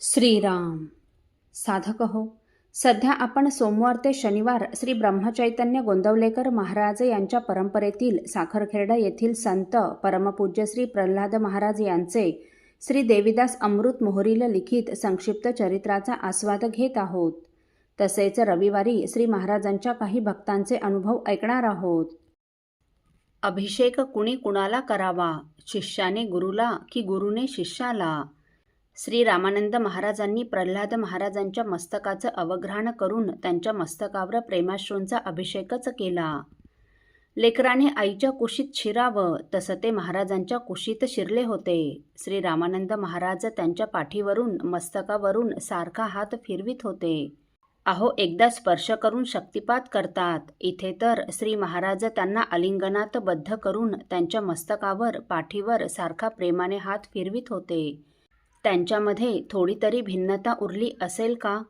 श्रीराम। साधक हो सध्या आपण सोमवार ते शनिवार श्री ब्रह्मचैतन्य गोंदवलेकर महाराज यांच्या परंपरेतील साखरखेर्डा येथील संत परमपूज्य श्री प्रल्हाद महाराज यांचे श्री देवीदास अमृत मोहरील लिखित संक्षिप्त चरित्राचा आस्वाद घेत आहोत. तसेच रविवारी श्री महाराजांच्या काही भक्तांचे अनुभव ऐकणार आहोत. अभिषेक कुणी कुणाला करावा? शिष्याने गुरुला की गुरुने शिष्याला? श्री रामानंद महाराजांनी प्रल्हाद महाराजांच्या मस्तकाचं अवग्रहण करून त्यांच्या मस्तकावर प्रेमाश्रूंचा अभिषेकच केला. लेकराने आईच्या कुशीत शिरावं तसं ते महाराजांच्या कुशीत शिरले होते. श्री रामानंद महाराज त्यांच्या पाठीवरून मस्तकावरून सारखा हात फिरवित होते. अहो एकदा स्पर्श करून शक्तिपात करतात. इथे तर श्री महाराज त्यांना आलिंगनात बद्ध करून त्यांच्या मस्तकावर पाठीवर सारखा प्रेमाने हात फिरवित होते. त्यांच्यामध्ये थोडी तरी भिन्नता उरली असेल का?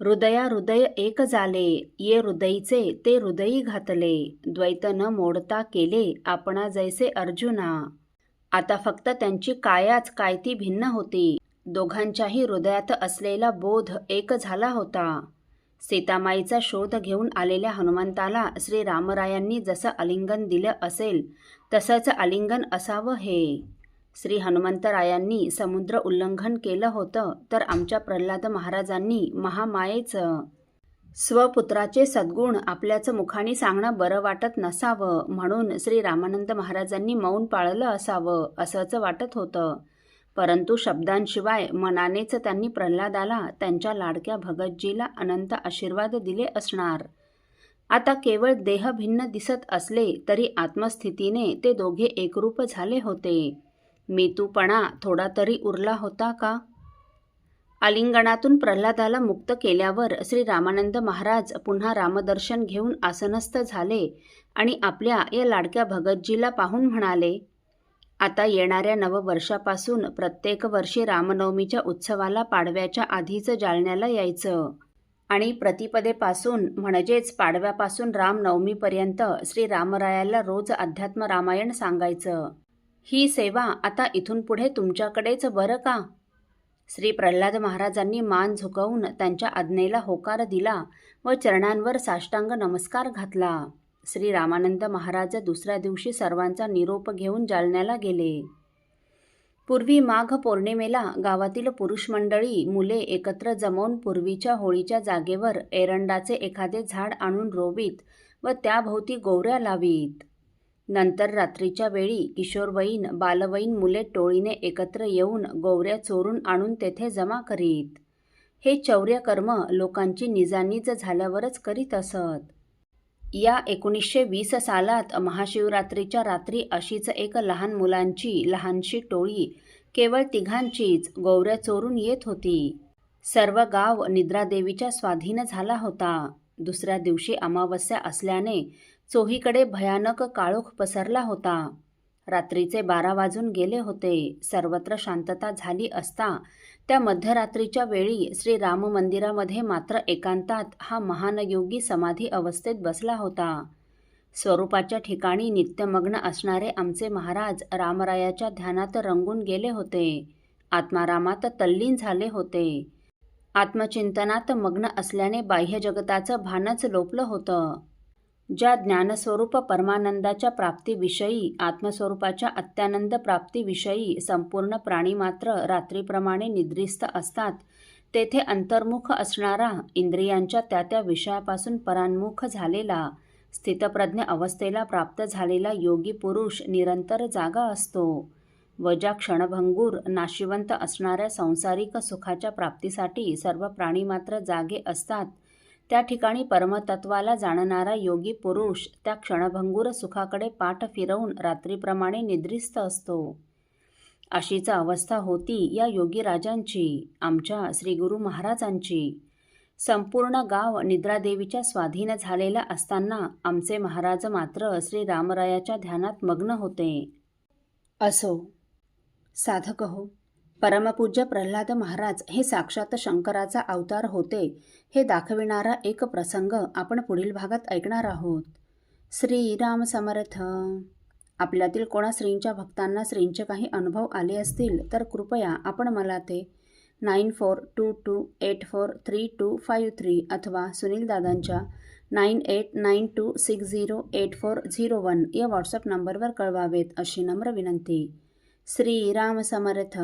हृदया हृदय एक झाले ये हृदयीचे ते हृदयी घातले. द्वैत न मोडता केले आपणा जैसे अर्जुना. आता फक्त त्यांची कायाच काय ती भिन्न होती. दोघांच्याही हृदयात असलेला बोध एक झाला होता. सीतामाईचा शोध घेऊन आलेल्या हनुमंताला श्री रामरायांनी जसं आलिंगन दिलं असेल तसंच आलिंगन असावं हे. श्री हनुमंतरायांनी समुद्र उल्लंघन केलं होतं तर आमच्या प्रल्हाद महाराजांनी महामायेचं स्वपुत्राचे सद्गुण आपल्याच मुखाने सांगणं बरं वाटत नसावं म्हणून श्री रामानंद महाराजांनी मौन पाळलं असावं असंच वाटत होतं. परंतु शब्दांशिवाय मनानेच त्यांनी प्रल्हादाला त्यांच्या लाडक्या भगतजीला अनंत आशीर्वाद दिले असणार. आता केवळ देह भिन्न दिसत असले तरी आत्मस्थितीने ते दोघे एकरूप झाले होते. मेतूपणा थोडा तरी उरला होता का? आलिंगणातून प्रल्हादाला मुक्त केल्यावर श्री रामानंद महाराज पुन्हा रामदर्शन घेऊन आसनस्थ झाले आणि आपल्या या लाडक्या भगतजीला पाहून म्हणाले आता येणाऱ्या नववर्षापासून प्रत्येक वर्षी रामनवमीच्या उत्सवाला पाडव्याच्या आधीच जाळण्याला यायचं. आणि प्रतिपदेपासून म्हणजेच पाडव्यापासून रामनवमीपर्यंत श्री रामरायाला रोज अध्यात्म रामायण सांगायचं. ही सेवा आता इथून पुढे तुमच्याकडेच बरं का? श्री प्रल्हाद महाराजांनी मान झुकवून त्यांच्या आज्ञेला होकार दिला व चरणांवर साष्टांग नमस्कार घातला. श्री रामानंद महाराज दुसऱ्या दिवशी सर्वांचा निरोप घेऊन जालन्याला गेले. पूर्वी माघ पौर्णिमेला गावातील पुरुष मंडळी मुले एकत्र जमवून पूर्वीच्या होळीच्या जागेवर एरंडाचे एखादे झाड आणून रोवीत व त्याभोवती गोवऱ्या लावीत. नंतर रात्रीच्या वेळी किशोरवयीन बालवयीन मुले टोळीने एकत्र येऊन गोवऱ्या चोरून आणून तेथे जमा करीत. हे चौर्यकर्म लोकांची निजानीज झाल्यावरच करीत असत. या एकोणीसशे वीस सालात महाशिवरात्रीच्या रात्री अशीच एक लहान मुलांची लहानशी टोळी केवळ तिघांचीच गोवऱ्या चोरून येत होती. सर्व गाव निद्रादेवीच्या स्वाधीन झाला होता. दुसऱ्या दिवशी अमावस्या असल्याने चोहीकडे भयानक काळोख पसरला होता. रात्रीचे बारा वाजून गेले होते. सर्वत्र शांतता झाली असता त्या मध्यरात्रीच्या वेळी श्री राम मंदिरामध्ये मात्र एकांतात हा महान योगी समाधी अवस्थेत बसला होता. स्वरूपाच्या ठिकाणी नित्यमग्न असणारे आमचे महाराज रामरायाच्या ध्यानात रंगून गेले होते. आत्मारामात तल्लीन झाले होते. आत्मचिंतनात मग्न असल्याने बाह्य जगताचं भानच लोपलं होतं. ज्या ज्ञानस्वरूप परमानंदाच्या प्राप्तीविषयी आत्मस्वरूपाच्या अत्यानंद प्राप्तीविषयी संपूर्ण प्राणी मात्र रात्रीप्रमाणे निद्रिस्त असतात तेथे अंतर्मुख असणारा इंद्रियांच्या त्या त्या विषयापासून परान्मुख झालेला स्थितप्रज्ञ अवस्थेला प्राप्त झालेला योगी पुरुष निरंतर जागा असतो. व ज्या क्षणभंगूर नाशिवंत असणाऱ्या संसारिक सुखाच्या प्राप्तीसाठी सर्व प्राणी मात्र जागे असतात त्या ठिकाणी परमतत्वाला जाणणारा योगी पुरुष त्या क्षणभंगूर सुखाकडे पाठ फिरवून रात्रीप्रमाणे निद्रिस्त असतो. अशीच अवस्था होती या योगी राजांची आमच्या श्री गुरु महाराजांची. संपूर्ण गाव निद्रादेवीच्या स्वाधीन झालेलं असताना आमचे महाराज मात्र श्री रामरायाच्या ध्यानात मग्न होते. असो. साधक हो. परमपूज्य प्रल्हाद महाराज हे साक्षात शंकराचा अवतार होते हे दाखविणारा एक प्रसंग आपण पुढील भागात ऐकणार आहोत. श्रीराम समर्थ. आपल्यातील कोणा श्रींच्या भक्तांना श्रींचे काही अनुभव आले असतील तर कृपया आपण मला ते nine four two two eight four three two five three अथवा सुनील दादांच्या nine eight nine two six zero eight four zero one या व्हॉट्सअप नंबरवर कळवावेत अशी नम्र विनंती. श्रीराम समर्थ.